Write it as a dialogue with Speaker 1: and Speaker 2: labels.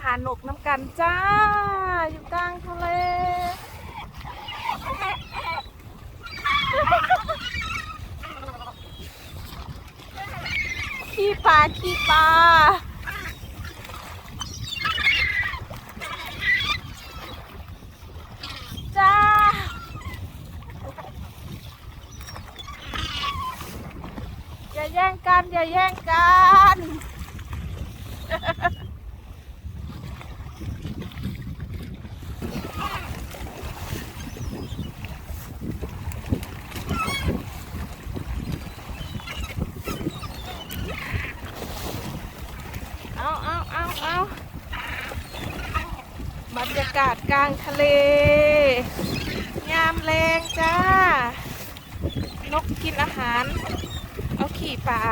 Speaker 1: อาหารนกน้ำกันจ้า อยู่กลางทะเลขี้ปลาขี้ปลาจ้า อย่าแย่งกัน อย่าแย่งกัน เอาเอาเอาเอาบรรยากาศกลางทะเล ยามแรงจ้า นกกินอาหาร เอาขี่ปลา